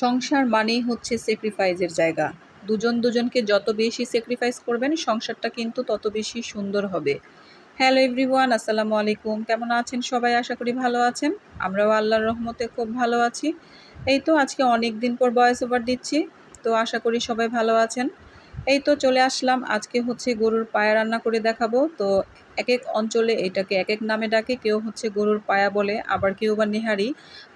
সংসার মানেই হচ্ছে স্যাক্রিফাইসের জায়গা। দুজন দুজনকে যত বেশি স্যাক্রিফাইস করবেন, সংসারটা কিন্তু তত বেশি সুন্দর হবে। হ্যালো এভরিওয়ান আসসালামু আলাইকুম। কেমন আছেন সবাই? আশা করি ভালো আছেন। আমরাও আল্লাহর রহমতে খুব ভালো আছি। এই তো আজকে অনেক দিন পর ভয়েস ওভার দিচ্ছি, তো আশা করি সবাই ভালো আছেন। এই তো চলে আসলাম, আজকে হচ্ছে গরুর পায়া রান্না করে দেখাবো। তো এক এক অঞ্চলে এটাকে এক এক নামে ডাকে, কেউ হচ্ছে গরুর পায়া বলে, আবার কেউ বা নেহারি,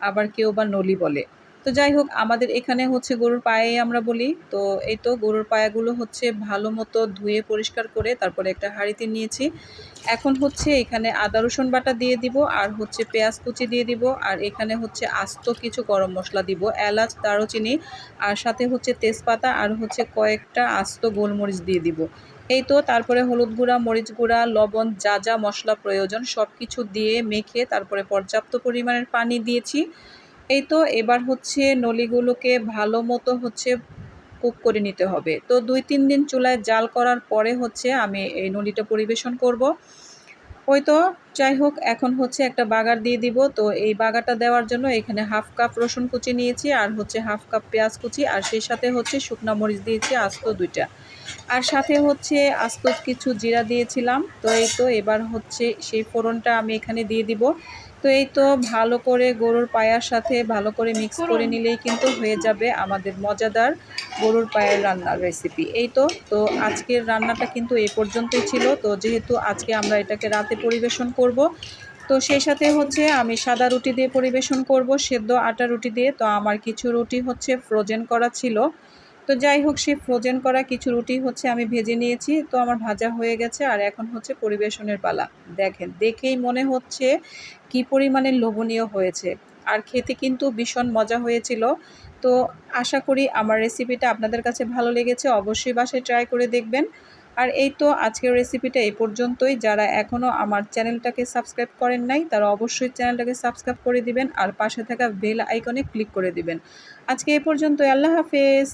আবার কেউ বা নলি বলে। তো যাই হোক, আমাদের এখানে হচ্ছে গরুর পায়ে আমরা বলি। তো এই তো গরুর পায়াগুলো হচ্ছে ভালো মতো ধুয়ে পরিষ্কার করে তারপরে একটা হাঁড়িতে নিয়েছি। এখন হচ্ছে এখানে আদা, রসুন বাটা দিয়ে দিব আর হচ্ছে পেঁয়াজ কুচি দিয়ে দিব আর এখানে হচ্ছে আস্ত কিছু গরম মশলা দিব, এলাচ, দারুচিনি আর সাথে হচ্ছে তেজপাতা আর হচ্ছে কয়েকটা আস্ত গোলমরিচ দিয়ে দিব। এই তো তারপরে হলুদ গুঁড়া, মরিচ গুঁড়া, লবণ, যা যা মশলা প্রয়োজন সব কিছু দিয়ে মেখে তারপরে পর্যাপ্ত পরিমাণের পানি দিয়েছি। এই তো এবার হচ্ছে নলিগুলোকে ভালো মতো হচ্ছে কুক করে নিতে হবে। তো দুই তিন দিন চুলায় জাল করার পরে হচ্ছে আমি এই নলিটা পরিবেশন করব। ওই তো, যাই হোক, এখন হচ্ছে একটা বাগার দিয়ে দিব। তো এই বাগারটা দেওয়ার জন্য এখানে হাফ কাপ রসুন কুচি নিয়েছি আর হচ্ছে হাফ কাপ পেঁয়াজ কুচি আর সেই সাথে হচ্ছে শুকনা মরিচ দিয়েছি, আস্ত দুইটা। আর সাথে হচ্ছে আস্ত কিছু জিরা দিয়েছিলাম। তো এই তো এবার হচ্ছে সেই ফোড়নটা আমি এখানে দিয়ে দিব। তো এই তো ভালো করে গরুর পায়ার সাথে ভালো করে মিক্স করে নিলেই কিন্তু হয়ে যাবে আমাদের মজাদার গরুর পায়ের রান্নার রেসিপি এই তো তো আজকের রান্নাটা কিন্তু এই পর্যন্তই ছিল। তো যেহেতু আজকে আমরা এটাকে রাতে পরিবেশন করব তো সেই সাথে হচ্ছে আমি সাদা রুটি দিয়ে পরিবেশন করব সেদ্ধ আটা রুটি দিয়ে। তো আমার কিছু রুটি হচ্ছে ফ্রোজেন করা ছিল। তো যাই হোক সে ফ্রোজেন করা কিছু রুটি হচ্ছে আমি ভেজে নিয়েছি। তো আমার ভাজা হয়ে গেছে আর এখন হচ্ছে পরিবেশনের পালা। দেখেন, দেখেই মনে হচ্ছে কি পরিমাণে লোভনীয় হয়েছে। আর খেতে কিন্তু ভীষণ মজা হয়েছিল। তো আশা করি আমার রেসিপিটা আপনাদের কাছে ভালো লেগেছে, অবশ্যই বাসায় ট্রাই করে দেখবেন। আর এই তো আজকের রেসিপিটা এই পর্যন্তই। যারা এখনও আমার চ্যানেলটাকে সাবস্ক্রাইব করেন নাই, তারা অবশ্যই চ্যানেলটাকে সাবস্ক্রাইব করে দিবেন আর পাশে থাকা বেল আইকনে ক্লিক করে দিবেন। আজকে এই পর্যন্তই। আল্লাহ হাফেজ।